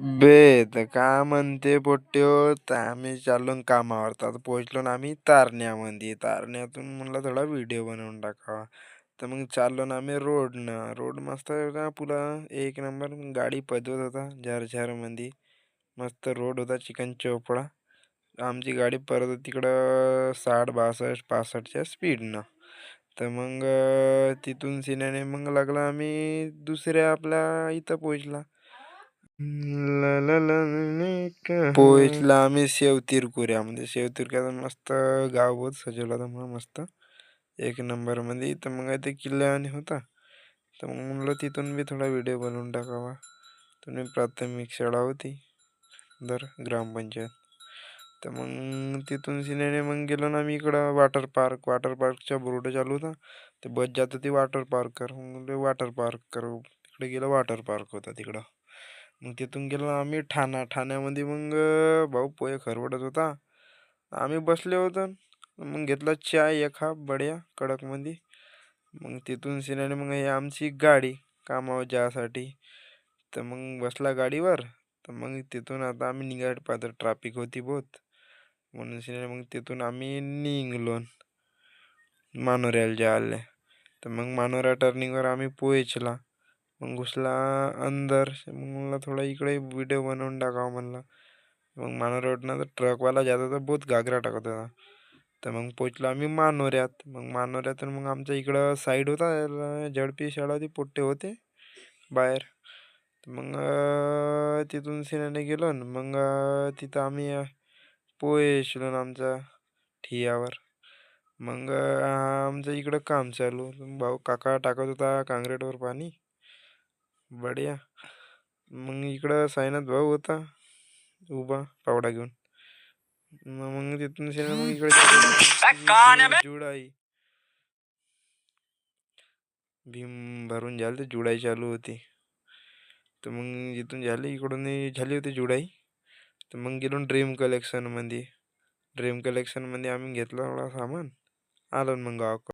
बे तर का म्हणते पोट्ट्यो तर आम्ही चाललो न कामावर. तर आता पोहोचलो ना आम्ही तारण्यामध्ये. तारण्यातून म्हणलं थोडा व्हिडिओ बनवून टाकावा. तर मग चाललो ना आम्ही रोडनं. रोड मस्त का पुरा एक नंबर गाडी पदवत होता झरझरमध्ये. मस्त रोड होता चिकन चोपडा. आमची गाडी परत तिकडं साठ बासष्ट पासष्टच्या स्पीडनं. तर मग तिथून सिन्याने मग लागला आम्ही दुसऱ्या आपल्या इथं पोहोचला. ला ला ला ला का- पोहोचला आम्ही शेवतिरकुऱ्यामध्ये शेवतिरकुऱ्यात मस्त गाव बहुत सजवला होता मग मस्त. एक नंबरमध्ये तर मग ते किल्ल्याने होता. तर मग म्हणलं तिथून बी थोडा व्हिडिओ बनवून टाकावा. तुम्ही प्राथमिक शाळा होती दर ग्रामपंचायत. तर मग तिथून सिनेने मग गेलो ना आम्ही इकडं वॉटर पार्क वॉटर पार्कचा बोर्ड चालू होता. ते बस जात होती वॉटर पार्क कर मग वॉटर पार्क करू. तिकडे गेलो वॉटर पार्क होता तिकडं. मग तिथून गेलो आम्ही ठाणा. ठाण्यामध्ये मग भाऊ पोहे खरवडत होता. आम्ही बसले होतो. मग घेतला चाय एक हा बड्या कडकमध्ये. मग तिथून सिनेने मग हे आमची गाडी कामावर जायसाठी तर मग बसला गाडीवर. तर मग तिथून आता आम्ही निघायला पाहतो. ट्रॅफिक होती बहुत. म्हणून सिने मग तिथून आम्ही निघलो. मानोऱ्याला जायला. तर मग मानोरा टर्निंगवर आम्ही पोहेचला. मग घुसला अंदर मग म्हणलं थोडा इकडे व्हिडिओ बनवून टाकावा म्हणलं. मग मानोऱ्यावरनं तर ट्रकवाला जात होता बहुत घागरा टाकत होता. तर मग पोचलो आम्ही मानोऱ्यात. मग मानोऱ्यातून मग आमच्या इकडं साईड होता झडपी शाळा होती पोट्टे होते बाहेर. तर मग तिथून सिनेने गेलो ना मग तिथं आम्ही पोहे शिलो आमच्या ठियावर. मग आमचं इकडं काम चालू. भाऊ काका टाकत होता काँक्रीटवर पाणी. बढिया. मग इकडं साईनाथ भाऊ होता. उभा पावडा घेऊन. मग तिथून शेणा मग इकडे जुडाई. भीम भरून झालं तर जुडाई चालू होती. तर मग इथून झाली इकडून झाली होती जुडाई. तर मग गेलो ड्रीम कलेक्शनमध्ये. ड्रीम कलेक्शनमध्ये आम्ही घेतला थोडा सामान. आलो मग गावाकडे.